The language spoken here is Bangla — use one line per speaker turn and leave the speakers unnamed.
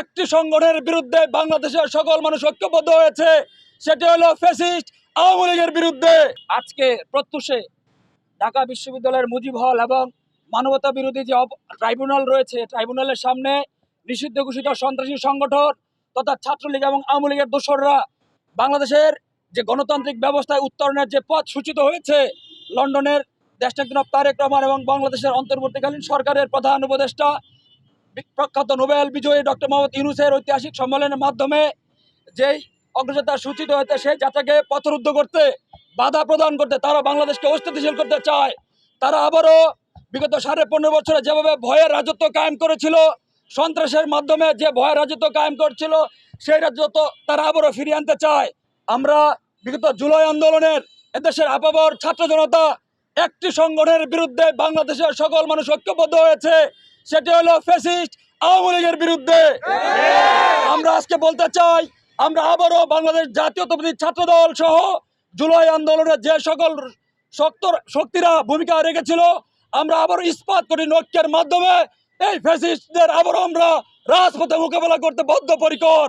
একটি সংগঠনের বিরুদ্ধে বাংলাদেশের সকল মানুষ ঐক্যবদ্ধ হয়েছে, সেটি হলো ফ্যাসিস্ট আওয়ামী লীগের বিরুদ্ধে। আজকে প্রত্যুষে ঢাকা বিশ্ববিদ্যালয়ের মুজিব হল এবং মানবতা বিরোধী যে ট্রাইব্যুনাল রয়েছে, ট্রাইব্যুনালের সামনে নিষিদ্ধ ঘোষিত সন্ত্রাসী সংগঠন তথা ছাত্রলীগ এবং আওয়ামী লীগের দোসররা বাংলাদেশের যে গণতান্ত্রিক ব্যবস্থায় উত্তরণের যে পথ সূচিত হয়েছে, লন্ডনের দেশনায়ক তারেক রহমান এবং বাংলাদেশের অন্তর্বর্তীকালীন সরকারের প্রধান উপদেষ্টা প্রখ্যাত নোবেল বিজয়ী ডক্টর মোহাম্মদ ইউনুসের ঐতিহাসিক সম্মেলনের মাধ্যমে যেই অগ্রযাত্রা সূচিত হয়েছে, সেই যাত্রাকে পথরুদ্ধ করতে, বাধা প্রদান করতে তারা বাংলাদেশকে অস্থিতিশীল করতে চায়। তারা আবারও বিগত সাড়ে পনেরো বছরে যেভাবে ভয়ের রাজত্ব কায়েম করেছিল, সন্ত্রাসের মাধ্যমে যে ভয়ের রাজত্ব কায়েম করছিল, সেই রাজত্ব তারা আবারও ফিরিয়ে আনতে চায়। আমরা বিগত জুলাই আন্দোলনের এদেশের আপাবর ছাত্র জনতা একটি সংগঠনের বিরুদ্ধে বাংলাদেশের সকল মানুষ ঐক্যবদ্ধ হয়েছে। সেটি হলো ফ্যাসিস্ট আওয়ামী লীগের বিরুদ্ধে। আমরা আজকে বলতে চাই, আমরা আবারও বাংলাদেশ জাতীয়তাবাদী ছাত্র দল সহ জুলাই আন্দোলনে যে সকল শক্ত শক্তিরা ভূমিকা রেখেছিল, আমরা আবারও ইস্পাত করি ঐক্যের মাধ্যমে। এই ফ্যাসিস্টদের আবারও আমরা রাজপথে মোকাবেলা করতে বদ্ধপরিকর।